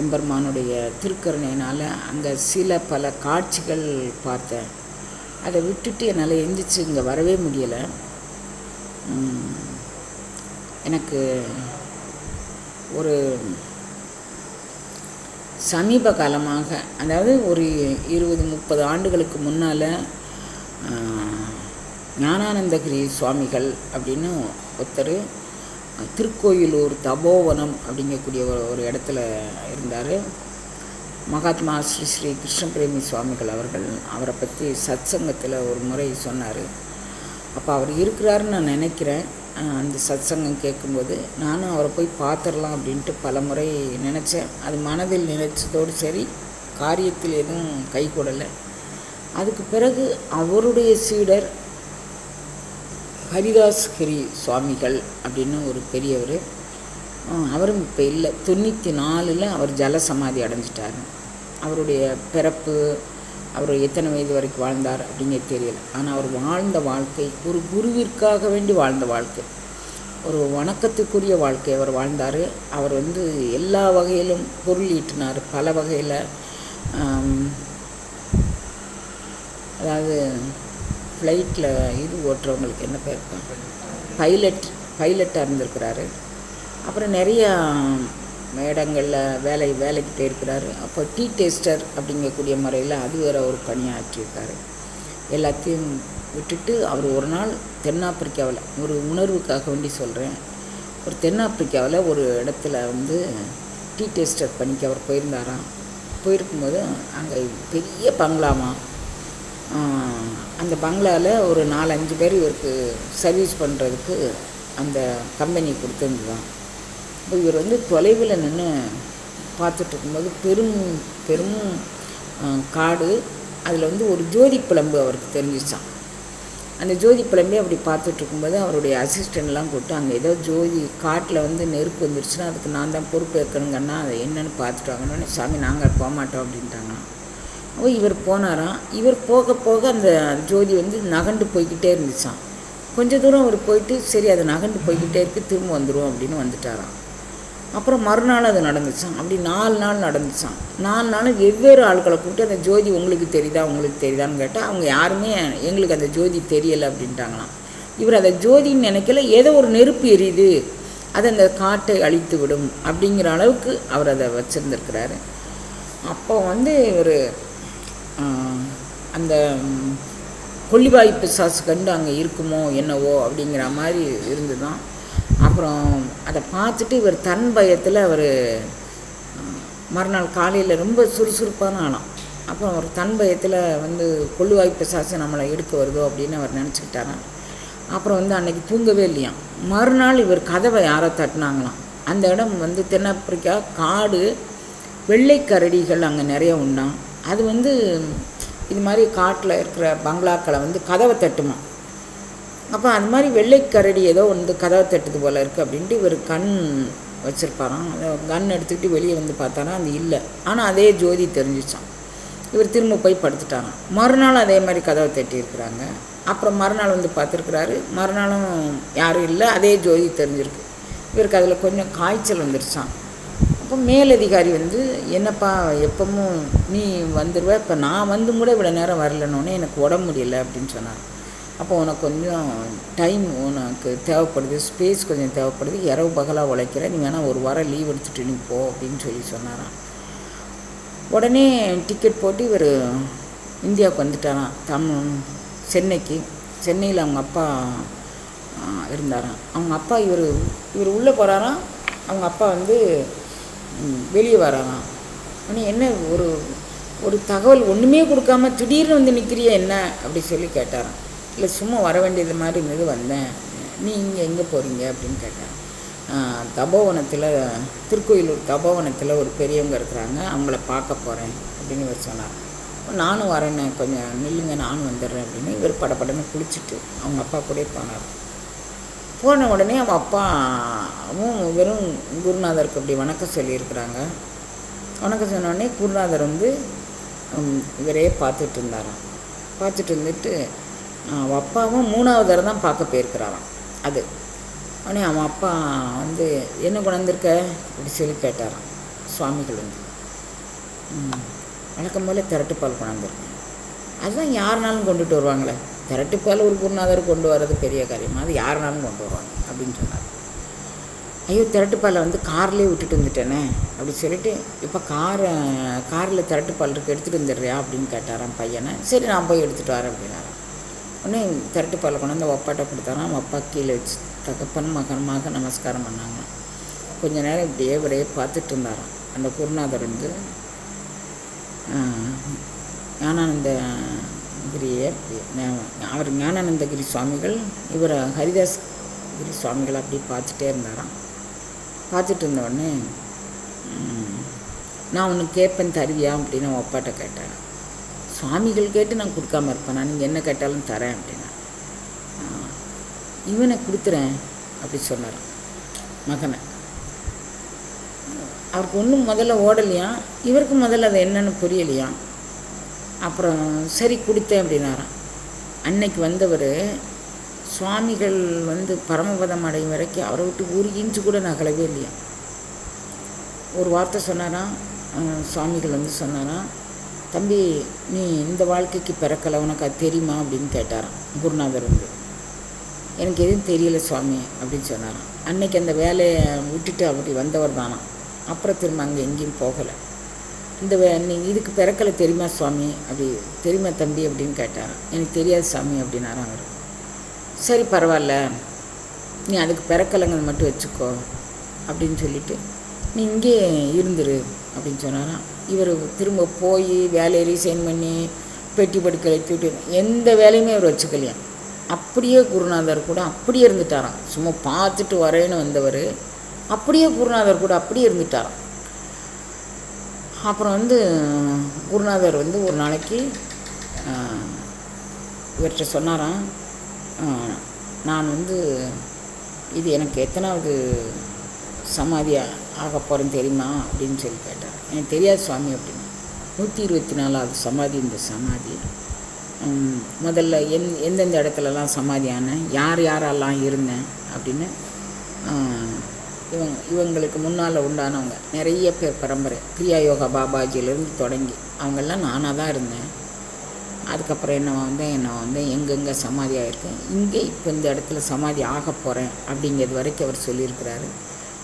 எம்பெருமானுடைய திருக்கருணையினால் அங்கே சில பல காட்சிகள் பார்த்தேன். அதை விட்டுட்டு என்னால் எந்திரிச்சு இங்கே வரவே முடியலை. எனக்கு ஒரு சமீப காலமாக அதாவது ஒரு இருபது முப்பது ஆண்டுகளுக்கு முன்னால் ஞானானந்தகிரி சுவாமிகள் அப்படின்னு ஒருத்தர் திருக்கோயிலூர் தபோவனம் அப்படிங்கக்கூடிய ஒரு ஒரு இடத்துல இருந்தார். மகாத்மா ஸ்ரீ ஸ்ரீ கிருஷ்ணபிரேமி சுவாமிகள் அவர்கள் அவரை பற்றி சத்சங்கத்தில் ஒரு முறை சொன்னார். அப்போ அவர் இருக்கிறாருன்னு நான் நினைக்கிறேன். அந்த அந்த சத்சங்கம் கேட்கும்போது நானும் அவரை போய் பார்த்துடலாம் அப்படின்ட்டு பல முறை நினச்சேன். அது மனதில் நினைச்சதோடு சரி காரியத்தில் எதுவும் கை கூடலை அதுக்கு பிறகு அவருடைய சீடர் ஹரிதாஸ் கிரி சுவாமிகள் அப்படின்னு ஒரு பெரியவர். அவரும் இப்போ இல்லை. தொண்ணூற்றி நாலில் அவர் ஜல சமாதி அடைஞ்சிட்டார். அவருடைய பிறப்பு அவர் எத்தனை வயது வரைக்கும் வாழ்ந்தார் அப்படிங்கிறது தெரியல. ஆனால் அவர் வாழ்ந்த வாழ்க்கை ஒரு குருவிற்காக வேண்டி வாழ்ந்த வாழ்க்கை. ஒரு வணக்கத்துக்குரிய வாழ்க்கை அவர் வாழ்ந்தார். அவர் வந்து எல்லா வகையிலும் பொருள் ஈட்டினார். பல வகையில் அதாவது ஃப்ளைட்டில் இது ஓட்டுறவங்களுக்கு என்ன பேர் பைலட் பைலட்டாக இருந்திருக்கிறாரு. அப்புறம் நிறையா இடங்களில் வேலை வேலைக்கு போயிருக்கிறாரு அப்போ டீ டேஸ்டர் அப்படிங்கக்கூடிய முறையில் அது வேறு ஒரு பணியாற்றியிருக்காரு. எல்லாத்தையும் விட்டுட்டு அவர் ஒரு நாள் தென்னாப்பிரிக்காவில் ஒரு உணர்வுக்காக வேண்டி சொல்கிறேன் ஒரு தென்னாப்பிரிக்காவில் ஒரு இடத்துல வந்து டீ டேஸ்டர் பணிக்கு அவர் போயிருந்தாராம். போயிருக்கும்போது அங்கே பெரிய பங்களாமா அந்த பங்களாவில் ஒரு நாலஞ்சு பேர் இவருக்கு சர்வீஸ் பண்ணுறதுக்கு அந்த கம்பெனி கொடுத்துருந்துதான் இப்போ இவர் வந்து தொலைவில் நின்று பார்த்துட்டு இருக்கும்போது பெரும் பெரும் காடு அதில் வந்து ஒரு ஜோதி பிளம்பு அவருக்கு தெரிஞ்சிச்சான் அந்த ஜோதி பிளம்பே அப்படி பார்த்துட்டு இருக்கும்போது அவருடைய அசிஸ்டண்ட்லாம் கூப்பிட்டு அங்கே ஏதோ ஜோதி காட்டில் வந்து நெருப்பு வந்துருச்சுன்னா அதுக்கு நான் தான் பொறுப்பு ஏற்கணுங்கன்னா அதை என்னென்னு பார்த்துட்டு வாங்கன்னு சாமி நாங்கள் போக மாட்டோம் அப்படின்ட்டாங்களாம். இவர் போனாராம் இவர் போக போக அந்த ஜோதி வந்து நகண்டு போய்க்கிட்டே இருந்துச்சான் கொஞ்ச தூரம் அவர் போயிட்டு சரி அது நகண்டு போய்கிட்டே இருக்கு திரும்ப வந்துடும் அப்படின்னு வந்துட்டாராம். அப்புறம் மறுநாள் அது நடந்துச்சான் அப்படி நாலு நாள் நடந்துச்சான் நாலு நாள் வெவ்வேறு ஆட்களை கூப்பிட்டு அந்த ஜோதி உங்களுக்கு தெரியுதா? உங்களுக்கு தெரியுதான்னு கேட்டால் அவங்க யாருமே எங்களுக்கு அந்த ஜோதி தெரியலை அப்படின்ட்டாங்களாம். இவர் அதை ஜோதின்னு நினைக்கல ஏதோ ஒரு நெருப்பு எரியுது அது அந்த காட்டை அழித்து விடும் அப்படிங்கிற அளவுக்கு அவர் அதை வச்சுருந்துருக்கிறாரு. அப்போ வந்து இவர் அந்த ம், கொல்லிவாய் பிசாசு கண்டு அங்கே இருக்குமோ என்னவோ அப்படிங்கிற மாதிரி இருந்துதான். அப்புறம் அதை பார்த்துட்டு இவர் தன் பயத்தில் அவர் மறுநாள் காலையில் ரொம்ப சுறுசுறுப்பான ஆளாம். அப்புறம் அவர் தன் பயத்தில் வந்து கொள்ளுவாய் பிசாசு நம்மளை எடுக்க வருதோ அப்படின்னு அவர் நினச்சிக்கிட்டாராம். அப்புறம் வந்து அன்னைக்கு தூங்கவே இல்லையாம். மறுநாள் இவர் கதவை யாரோ தட்டினாங்களாம். அந்த இடம் வந்து தென்னாப்பிரிக்கா காடு வெள்ளை கரடிகள் அங்கே நிறைய உண்டாம். அது வந்து இது மாதிரி காட்டில் இருக்கிற பங்களாக்களை வந்து கதவை தட்டுமா. அப்போ அது மாதிரி வெள்ளைக்கரடி ஏதோ வந்து கதவை தட்டுது போல் இருக்குது அப்படின்ட்டு இவர் கண் வச்சுருப்பாராம். கன் எடுத்துக்கிட்டு வெளியே வந்து பார்த்தாராம். அது இல்லை. ஆனால் அதே ஜோதி தெரிஞ்சிச்சான் இவர் திரும்ப போய் படுத்துட்டாராம். மறுநாள் அதே மாதிரி கதவை தட்டியிருக்கிறாங்க அப்புறம் மறுநாள் வந்து பார்த்துருக்குறாரு. மறுநாளும் யாரும் இல்லை. அதே ஜோதி தெரிஞ்சிருக்கு. இவருக்கு அதில் கொஞ்சம் காய்ச்சல் வந்துருச்சான் அப்போ மேலதிகாரி வந்து என்னப்பா எப்பவும் நீ வந்துடுவ இப்போ நான் வந்து கூட இவ்வளோ நேரம் வரலனோடனே எனக்கு உடம்பு முடியல அப்படின்னு சொன்னார். அப்போ உனக்கு கொஞ்சம் டைம் உனக்கு தேவைப்படுது ஸ்பேஸ் கொஞ்சம் தேவைப்படுது இரவு பகலாக உழைக்கிற நீ வேணால் ஒரு வாரம் லீவ் எடுத்துட்டு நீ போ அப்படின்னு சொல்லி சொன்னாராம். உடனே டிக்கெட் போட்டு இவர் இந்தியாவுக்கு வந்துட்டாராம். தமிழ் சென்னைக்கு. சென்னையில் அவங்க அப்பா இருந்தாராம். அவங்க அப்பா இவர் இவர் உள்ளே போகிறாராம் அவங்க அப்பா வந்து வெளியே வரலாம் ஆனால் என்ன ஒரு ஒரு தகவல் ஒன்றுமே கொடுக்காம திடீர்னு வந்து நிற்கிறிய என்ன? அப்படி சொல்லி கேட்டாராம். இல்லை சும்மா வர வேண்டியது மாதிரி இருந்தது வந்தேன். நீ இங்கே எங்கே போகிறீங்க அப்படின்னு கேட்டார் தபோவனத்தில் திருக்கோயிலூர் தபோவனத்தில் ஒரு பெரியவங்க இருக்கிறாங்க. அவங்கள பார்க்க போகிறேன் அப்படின்னு இவர் சொன்னார். நானும் வரேன்னு கொஞ்சம் நில்லுங்க நானும் வந்துடுறேன் அப்படின்னு இவர் படபடன்னு குளிச்சுட்டு அவங்க அப்பா கூட போனார். போன உடனே அவன் அப்பாவும் வெறும் குருநாதருக்கு அப்படி வணக்கம் சொல்லியிருக்கிறாங்க. வணக்கம் சொன்ன உடனே குருநாதர் வந்து இவரே பார்த்துட்டு இருந்தாராம். பார்த்துட்டு இருந்துட்டு அவன் அப்பாவும் மூணாவது தடவை தான் பார்க்க போயிருக்கிறாராம். அது. உடனே அவன் அப்பா வந்து என்ன கொண்டாந்துருக்க? அப்படி சொல்லி கேட்டாராம். சுவாமிகள் வந்து. ம், வழக்கம் போல் திரட்டுப்பால் கொண்டாந்துருக்கேன். அதுதான் யாருனாலும் கொண்டுட்டு வருவாங்களே. திரட்டுப்பால் ஒரு குருநாதர் கொண்டு வர்றது பெரிய காரியமாக அது யாருனாலும் கொண்டு வருவாங்க அப்படின்னு சொன்னார் ஐயோ திரட்டுப்பாலை வந்து கார்லேயே விட்டுட்டு வந்துட்டேனே அப்படி சொல்லிட்டு இப்போ காரை காரில் திரட்டுப்பால் இருக்கு எடுத்துகிட்டு வந்துடுறியா அப்படின்னு கேட்டாராம் பையனை சரி நான் போய் எடுத்துகிட்டு வரேன் அப்படின்னாராம் உடனே திரட்டுப்பாலை கொண்டு வந்து ஒப்பாட்ட கொடுத்தாராம் அவன் அப்பா கீழே வச்சு தகப்பன் மகனமாக நமஸ்காரம் பண்ணாங்க கொஞ்ச நேரம் இப்படியே இப்படியே பார்த்துட்டு இருந்தாராம் அந்த குருநாதர் வந்து ஆனால் ஞானானந்த கிரியை அவர் ஞானானந்தகிரி சுவாமிகள் இவர் ஹரிதாஸ் கிரி சுவாமிகள் அப்படி பார்த்துட்டே இருந்தாராம். பார்த்துட்டு இருந்த உடனே நான் ஒன்று கேட்பேன் தருவியா? அப்படின்னு அவன் அப்பாட்ட கேட்டேன் சுவாமிகள் கேட்டு நான் கொடுக்காம இருப்பேன். நான் நீங்கள் என்ன கேட்டாலும் தரேன் அப்படின்னா இவனை கொடுத்துறேன் அப்படி சொன்னார் மகனை அவருக்கு ஒன்றும் முதல்ல ஓடலையாம் இவருக்கு முதல்ல அது என்னென்னு புரியலையாம் அப்புறம் சரி கொடுத்தேன் அப்படின்னாராம். அன்னைக்கு வந்தவர் சுவாமிகள் வந்து பரமபதம் அடையும் வரைக்கும் அவரை விட்டு ஒரு இன்ச்சு கூட நகலவே இல்லையா? ஒரு வார்த்தை சொன்னாராம் சுவாமிகள் வந்து சொன்னாராம் தம்பி நீ இந்த வாழ்க்கைக்கு பிறக்கலை உனக்கு அது தெரியுமா? அப்படின்னு கேட்டாராம் குருநாதர் வந்து. எனக்கு எதுவும் தெரியல சுவாமி அப்படின்னு சொன்னாராம். அன்னைக்கு அந்த வேலையை விட்டுட்டு அப்படி வந்தவர் தானாம். அப்புறம் திரும்ப அங்கே எங்கேயும் போகலை. இந்த வே நீ இதுக்கு பிறக்கலை தெரியுமா சுவாமி? அப்படி தெரியுமா தம்பி அப்படின்னு கேட்டாராம் எனக்கு தெரியாது சாமி அப்படின்னாராம் அவர். சரி பரவாயில்ல. நீ அதுக்கு பிறக்கலைங்கிறது மட்டும் வச்சுக்கோ அப்படின்னு சொல்லிட்டு நீ இங்கே இருந்துரு அப்படின்னு சொன்னாராம். இவர் திரும்ப போய் வேலையை ரீசைன் பண்ணி பெட்டி படுக்கலை தூட்டி எந்த வேலையுமே அவர் வச்சுக்கலையா? அப்படியே குருநாதர் கூட அப்படியே இருந்துட்டாராம். சும்மா பார்த்துட்டு வரேன்னு வந்தவர் அப்படியே குருநாதர் கூட அப்படியே இருந்துட்டாராம். அப்புறம் வந்து குருநாதர் வந்து ஒரு நாளைக்கு இவர்கிட்ட சொன்னாராம் நான் வந்து இது எனக்கு எத்தனாவது சமாதியாக ஆக போகிறேன்னு தெரியுமா அப்படின்னு சொல்லி கேட்டார். எனக்கு தெரியாது சுவாமி அப்படின்னு. நூற்றி இருபத்தி நாலாவது சமாதி இந்த சமாதி. முதல்ல எந் எந்தெந்த இடத்துலலாம் சமாதியானேன் யார் யாரெல்லாம் இருந்தேன் அப்படின்னு இவங்க இவங்களுக்கு முன்னால் உண்டானவங்க. நிறைய பேர் பரம்பரை. கிரியா யோகா பாபாஜியிலேருந்து தொடங்கி அவங்கெல்லாம் நானாக தான் இருந்தேன். அதுக்கப்புறம் என்ன வந்து என்ன வந்து எங்கெங்கே சமாதி ஆகிருக்கேன் இங்கே இப்போ இந்த இடத்துல சமாதி ஆக போகிறேன் அப்படிங்கிறது வரைக்கும் அவர் சொல்லியிருக்கிறாரு.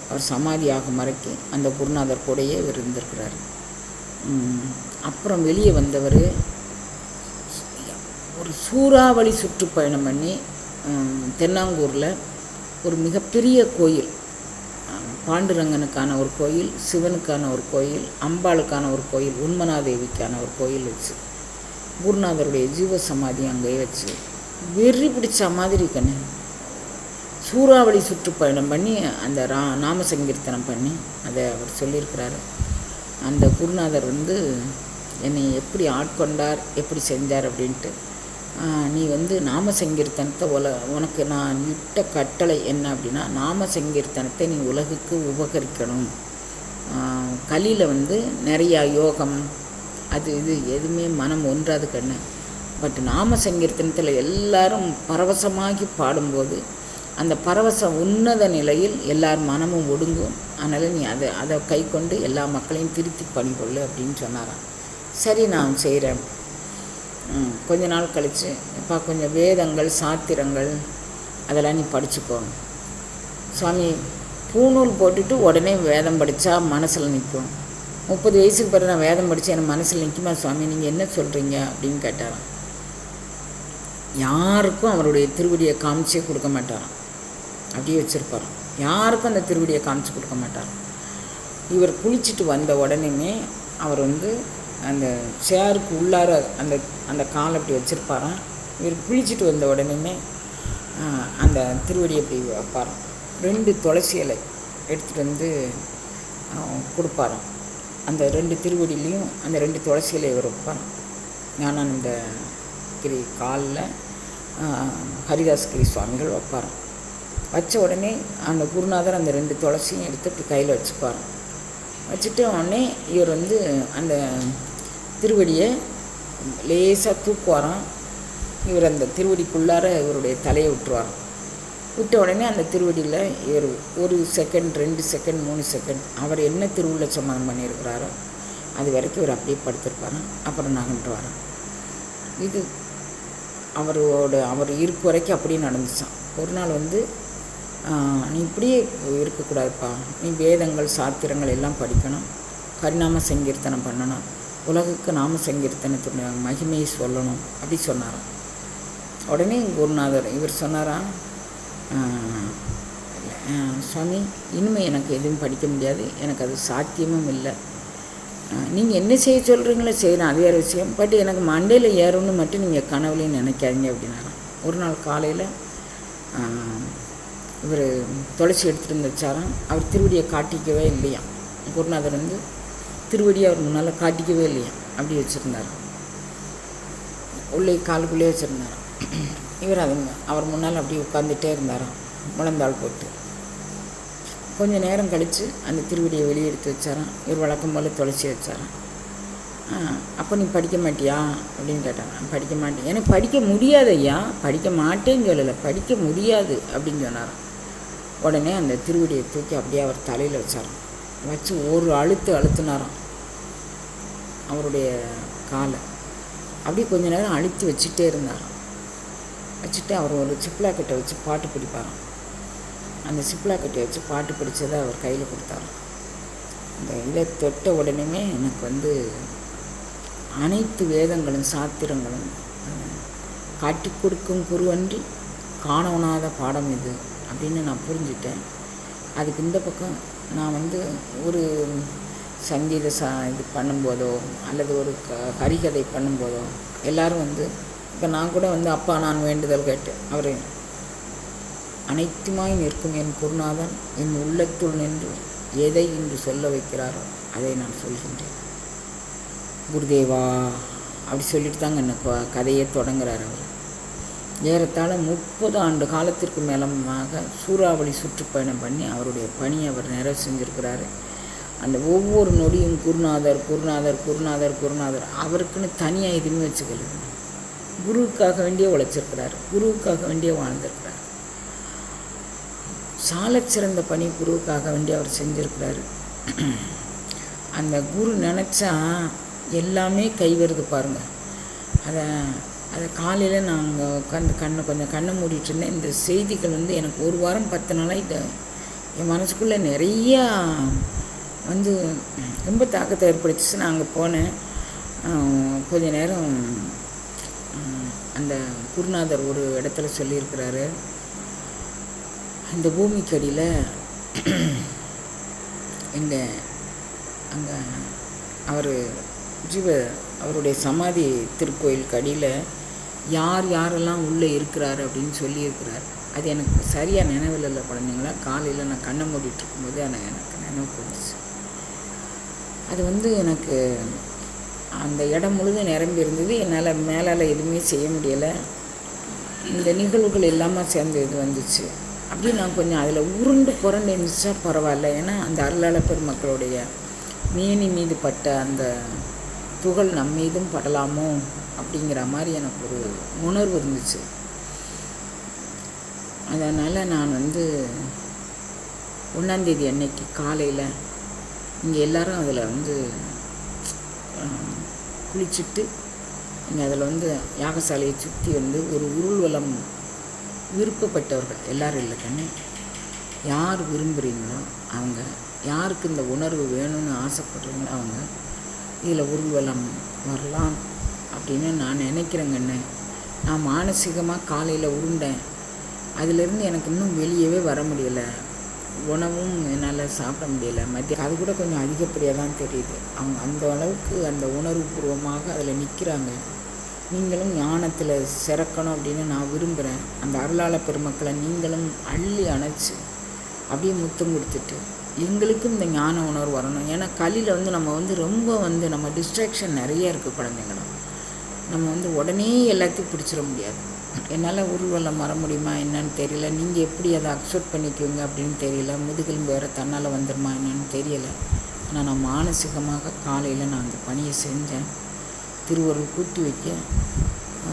அவர் சமாதி ஆகும் வரைக்கும் அந்த குருநாதர் கூடையே இவர் இருந்திருக்கிறாரு. அப்புறம் வெளியே வந்தவர் ஒரு சூறாவளி சுற்றுப்பயணம் பண்ணி தென்னாங்கூரில் ஒரு மிகப்பெரிய கோயில் பாண்டுரங்கனுக்கான ஒரு கோயில் சிவனுக்கான ஒரு கோயில் அம்பாளுக்கான ஒரு கோயில் உண்மனாதேவிக்கான ஒரு கோயில் வச்சு குருநாதருடைய ஜீவ சமாதி அங்கேயே வச்சு வெறி பிடிச்ச மாதிரி கண்ணு. சூறாவளி சுற்றுப்பயணம் பண்ணி அந்த ரா நாம சங்கீர்த்தனம் பண்ணி அதை அவர் சொல்லியிருக்கிறாரு. அந்த குருநாதர் வந்து என்னை எப்படி ஆட்கொண்டார் எப்படி செஞ்சார் அப்படின்ட்டு நீ வந்து நாம சங்கீர்த்தனத்தை உல உனக்கு நான் இட்ட கட்டளை என்ன அப்படின்னா நாம சங்கீர்த்தனத்தை நீ உலகுக்கு உபகரிக்கணும். கலியில் வந்து நிறையா யோகம் அது இது எதுவுமே மனம் ஒன்றாது கண்ணு. பட் நாம சங்கீர்த்தனத்தில் எல்லாரும் பரவசமாகி பாடும்போது அந்த பரவச உன்னத நிலையில் எல்லார் மனமும் ஒடுங்கும். அதனால் நீ அதை அதை கை கொண்டு எல்லா மக்களையும் திருத்தி பண்ணிக்கொள்ளு அப்படின்னு சொன்னாராம். சரி நான் செய்கிறேன் கொஞ்ச நாள் கழித்து இப்போ கொஞ்சம் வேதங்கள் சாத்திரங்கள் அதெல்லாம் நீ படிச்சுக்கோ. சுவாமி பூநூல் போட்டுட்டு உடனே வேதம் படித்தா மனசில் நிற்கும் முப்பது வயசுக்கு பிறகு நான் வேதம் படித்து எனக்கு மனசில் நிற்குமா சுவாமி? நீங்கள் என்ன சொல்கிறீங்க அப்படின்னு கேட்டாராம். யாருக்கும் அவருடைய திருவடியை காமிச்சே கொடுக்க மாட்டாராம். அப்படியே வச்சுருப்பாராம். யாருக்கும் அந்த திருவடியை காமிச்சு கொடுக்க மாட்டார் இவர் குளிச்சுட்டு வந்த உடனேமே அவர் வந்து அந்த சேருக்கு உள்ளார அந்த அந்த காலை அப்படி வச்சுருப்பாராம். இவர் குளிச்சுட்டு வந்த உடனேமே அந்த திருவடியை அப்படி வைப்பாராம். ரெண்டு துளசி இலை எடுத்துகிட்டு வந்து கொடுப்பாராம். அந்த ரெண்டு திருவடியிலையும் அந்த ரெண்டு துளசி இலை இவர் வைப்பாராம். ஞானானந்த கிரி காலில் ஹரிதாஸ் கிரி சுவாமிகள் வைப்பாராம். வச்ச உடனே அந்த குருநாதர் அந்த ரெண்டு துளசியும் எடுத்து இப்படி கையில் வச்சுப்பாராம். வச்சுட்டு உடனே இவர் வந்து அந்த திருவடியை லேசாக தூக்குவாராம். இவர் அந்த திருவடிக்குள்ளார இவருடைய தலையை விட்டுருவாராம். விட்ட உடனே அந்த திருவடியில் இவர் ஒரு செகண்ட் ரெண்டு செகண்ட் மூணு செகண்ட் அவர் என்ன திருவுள்ள சமாதம் பண்ணியிருக்கிறாரோ அது வரைக்கும் இவர் அப்படியே படுத்திருப்பாராம். அப்புறம் நகன்று வரான் இது அவரோட அவர் இருக்க வரைக்கும் அப்படியே நடந்துச்சான் ஒரு நாள் வந்து நீ இப்படியே இருக்கக்கூடாதுப்பா. நீ வேதங்கள் சாத்திரங்கள் எல்லாம் படிக்கணும். பரிணாம சங்கீர்த்தனம் பண்ணணும். உலகுக்கு நாம சங்கீர்த்தனத்துடைய மகிமையை சொல்லணும் அப்படி சொன்னாராம். உடனே குருநாதர் இவர் சொன்னாராம் சுவாமி இனிமே எனக்கு எதுவும் படிக்க முடியாது எனக்கு அது சாத்தியமும் இல்லை. நீங்கள் என்ன செய்ய சொல்கிறீங்களோ செய்கிறேன் அது வேறு விஷயம். பட் எனக்கு மண்டையில் ஏறும்னு மட்டும் நீங்கள் கனவுலையும் நினைக்காதீங்க அப்படின்னாராம். ஒரு நாள் காலையில் இவர் துளசி எடுத்துகிட்டு வந்து வச்சாராம். அவர் திருவடியை காட்டிக்கவே இல்லையா குருநாதர் வந்து திருவடியை அவர் முன்னால் காட்டிக்கவே இல்லையா? அப்படி வச்சுருந்தார். உள்ளே காலுக்குள்ளே வச்சுருந்தார். இவர் அது அவர் முன்னால் அப்படியே உட்காந்துட்டே இருந்தாராம் முழந்தாள் போட்டு. கொஞ்சம் நேரம் கழித்து அந்த திருவடியை வெளியே எடுத்து வச்சாராம் இவர் வழக்கம் போல் துளசி வச்சாராம் அப்போ நீ படிக்க மாட்டியா? அப்படின்னு கேட்டாங்க. "நான் படிக்க மாட்டேன். எனக்கு படிக்க முடியாது ஐயா. படிக்க மாட்டேன்னு சொல்லலை. படிக்க முடியாது அப்படின்னு சொன்னாராம் உடனே அந்த திருவடியை தூக்கி அப்படியே அவர் தலையில் வச்சாராம் வச்சு ஒரு அழுத்து அழுத்துனாராம். அவருடைய காலை. அப்படியே கொஞ்ச நேரம் அழுத்தி வச்சுட்டே இருந்தாராம். வச்சுட்டு அவர் ஒரு சிப்லாக்கெட்டை வச்சு பாட்டு பிடிப்பாராம். அந்த சிப்லாக்கெட்டை வச்சு பாட்டு பிடிச்சதை அவர் கையில் கொடுத்தாராம். அந்த இதை தொட்ட உடனேமே எனக்கு வந்து அனைத்து வேதங்களும் சாத்திரங்களும் காட்டி காட்டிக் கொடுக்கும் குருவன்றி காணவனாத பாடம் இது அப்படின்னு நான் புரிஞ்சிட்டேன். அதுக்கு இந்த பக்கம் நான் வந்து ஒரு சங்கீத சா இது பண்ணும்போதோ அல்லது ஒரு க ஹரிகதை பண்ணும்போதோ எல்லோரும் வந்து இப்போ நான் கூட வந்து அப்பா நான் வேண்டுதல் கேட்டேன். அவர் அனைத்துமாய் நிற்கும் என் குருநாதன் என் உள்ளத்துள் நின்று எதை இன்று சொல்ல வைக்கிறாரோ அதை நான் சொல்கின்றேன். குருதேவா அப்படி சொல்லிட்டு தாங்க என்ன கதையை தொடங்குறார் அவர். ஏறத்தாழ முப்பது ஆண்டு காலத்திற்கு மேலமாக சூறாவளி சுற்றுப்பயணம் பண்ணி அவருடைய பணியை அவர் நிறைவு செஞ்சுருக்கிறாரு. அந்த ஒவ்வொரு நொடியும் குருநாதர் குருநாதர் குருநாதர் குருநாதர் அவருக்குன்னு தனியாக எதுவுமே வச்சுக்கல. குருவுக்காக வேண்டியே உழைச்சிருக்கிறார். குருவுக்காக வேண்டியே வாழ்ந்திருக்கிறார். சாலச்சிறந்த பணி குருவுக்காக வேண்டிய அவர் செஞ்சுருக்கிறாரு. அந்த குரு நினச்சா எல்லாமே கை வருது அதை அதை காலையில் நாங்கள் உட்காந்து கண்ணை கொஞ்சம் கண்ணை மூடிட்டு இருந்தேன். இந்த செய்திகள் வந்து எனக்கு ஒரு வாரம் பத்து நாளாக இதை என் மனசுக்குள்ளே நிறையா வந்து ரொம்ப தாக்கத்தை ஏற்படுத்திச்சு. நான் அங்கே போனேன். கொஞ்ச நேரம் அந்த குருநாதர் ஒரு இடத்துல சொல்லியிருக்கிறாரு. இந்த பூமிக்கடியில் எங்கள் அங்கே அவர் ஜீவ அவருடைய சமாதி திருக்கோயிலுக்கு அடியில் யார் யாரெல்லாம் உள்ளே இருக்கிறாரு அப்படின்னு சொல்லியிருக்கிறார். அது எனக்கு சரியாக நினைவில் இல்லை குழந்தைங்களா. காலையில் நான் கண்ணை மூடிட்டு இருக்கும்போது ஆனால் எனக்கு நினைவு வந்துச்சு அது வந்து எனக்கு அந்த இடம் முழுதும் நிரம்பி இருந்தது. என்னால் மேலால் எதுவுமே செய்ய முடியலை. இந்த நிகழ்வுகள் எல்லாமே சேர்ந்து இது வந்துச்சு. அப்படியே நான் கொஞ்சம் அதில் உருண்டு புரண்டு இருந்துச்சா பரவாயில்ல. ஏன்னா அந்த அருளாள பெருமக்களுடைய மேனி மீது பட்ட அந்த துகள் நம்மீதும் படலாமோ? அப்படிங்கிற மாதிரி எனக்கு ஒரு உணர்வு இருந்துச்சு. அதனால் நான் வந்து ஒன்றாந்தேதி அன்னைக்கு காலையில் இங்கே எல்லோரும் அதில் வந்து குளிச்சுட்டு இங்கே அதில் வந்து யாகசாலையை சுற்றி வந்து ஒரு உருள்வலம் விருப்பப்பட்டவர்கள் எல்லாரும் இல்லை தானே யார் விரும்புகிறீங்களோ அவங்க யாருக்கு இந்த உணர்வு வேணும்னு ஆசைப்படுறீங்களோ அவங்க இதில் உருள்வலம் வரலாம். அப்படின்னு நான் நினைக்கிறேங்கண்ணே நான் மானசீகமாக காலையில் உருண்டேன். அதிலிருந்து எனக்கு இன்னும் வெளியவே வர முடியலை. உணவும் என்னால் சாப்பிட முடியல. மத்திய அது கூட கொஞ்சம் அதிகப்படியாக தான் தெரியுது. அவங்க அந்த அளவுக்கு அந்த உணர்வுபூர்வமாக அதில் நிற்கிறாங்க நீங்களும் ஞானத்தில் சிறக்கணும் அப்படின்னு நான் விரும்புகிறேன் அந்த அருளாள பெருமக்களை நீங்களும் அள்ளி அணைச்சி அப்படியே முத்தம் கொடுத்துட்டு எங்களுக்கும் இந்த ஞான உணர்வு வரணும். ஏன்னா கலியில் வந்து நம்ம வந்து ரொம்ப வந்து நம்ம டிஸ்ட்ராக்ஷன் நிறைய இருக்குது குழந்தைங்களும். நம்ம வந்து உடனே எல்லாத்தையும் பிடிச்சிட முடியாது. என்னால் ஊர்வலம் வர முடியுமா என்னன்னு தெரியல. நீங்கள் எப்படி அதை அக்செப்ட் பண்ணிக்குவீங்க அப்படின்னு தெரியல. முதுகெலும்பு வேறு தன்னால் வந்துடுமா என்னன்னு தெரியல. ஆனால் நான் மானசிகமாக காலையில் நான் அந்த பணியை செஞ்சேன். திருவருள் கூட்டி வைக்க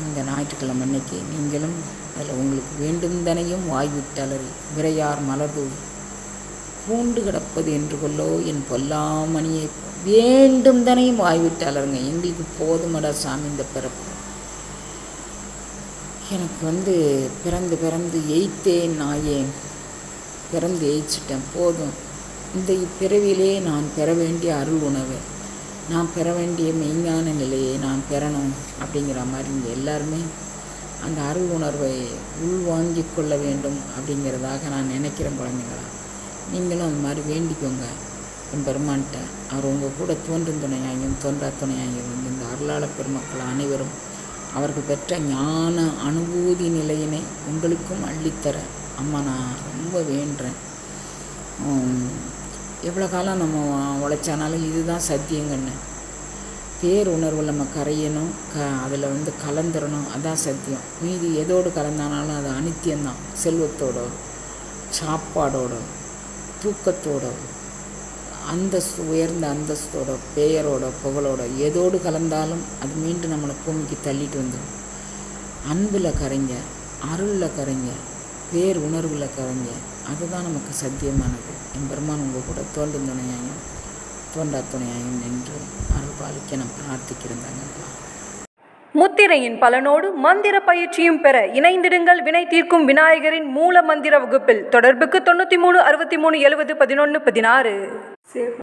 இந்த ஞாயிற்றுக்கிழமை அன்னைக்கு நீங்களும் அதில் உங்களுக்கு வேண்டும் தனையும் வாய்விட்டலறி விரையார் மலர்தூள் பூண்டு கிடப்பது என்று கொல்லோ என் பொல்லாமணியை வேண்டும் தனையும் வாய்விட்டு அலருங்க எங்களுக்கு போதுமடா சாமி இந்த பிறப்பு. எனக்கு வந்து பிறந்து பிறந்து எய்த்தேன் நாயேன். பிறந்து எயிச்சிட்டேன். போதும். இந்த இப்பிறவிலே நான் பெற வேண்டிய அருள் உணவு. நான் பெற வேண்டிய மெய்ஞான நிலையை நான் பெறணும் அப்படிங்கிற மாதிரி இங்கே எல்லாருமே அந்த அருள் உணர்வை உள்வாங்கிக் கொள்ள வேண்டும் அப்படிங்கிறதாக நான் நினைக்கிறேன் குழந்தைங்களா நீங்களும் அந்த மாதிரி வேண்டிக்கோங்க. என் பெருமான்கிட்ட அவர் உங்கள் கூட தோன்றும் துணையாயும் தோன்றா துணையாயும் வந்து இந்த அருளாள பெருமக்கள் அனைவரும் அவர்கள் பெற்ற ஞான அனுபூதி நிலையினை உங்களுக்கும் அள்ளித்தர. அம்மா நான் ரொம்ப வேண்டுறேன் எவ்வளோ காலம் நம்ம உழைச்சானாலும் இதுதான் சத்தியங்கண்ணு பேர் உணர்வு நம்ம கரையணும் க அதில் வந்து கலந்துடணும் அதான் சத்தியம். மீதி எதோடு கலந்தானாலும் அது அனித்தியம்தான். செல்வத்தோட சாப்பாடோட. தூக்கத்தோட அந்தஸ்து உயர்ந்த அந்தஸ்தோட பெயரோட புகழோட எதோடு கலந்தாலும் அது மீண்டும் நம்மளை பூமிக்கு தள்ளிட்டு வந்துடும். அன்பில் கரைங்க அருளில் கரைங்க பேர் உணர்வில் கரைங்க அதுதான் நமக்கு சத்தியமானது. என் பெருமான் உங்கள் கூட தோன்றும் துணையாயும் தோன்றா துணையாயும் நின்று அருள் பாலிக்க நான் பிரார்த்திக்கிறேன் தாங்கப்பா முத்திரையின் பலனோடு மந்திர பயிற்சியும் பெற இணைந்திடுங்கள் வினை தீர்க்கும் விநாயகரின் மூல மந்திர வகுப்பில். தொடர்புக்கு தொண்ணூற்றி மூணு அறுபத்தி மூணு எழுபது பதினொன்று பதினாறு.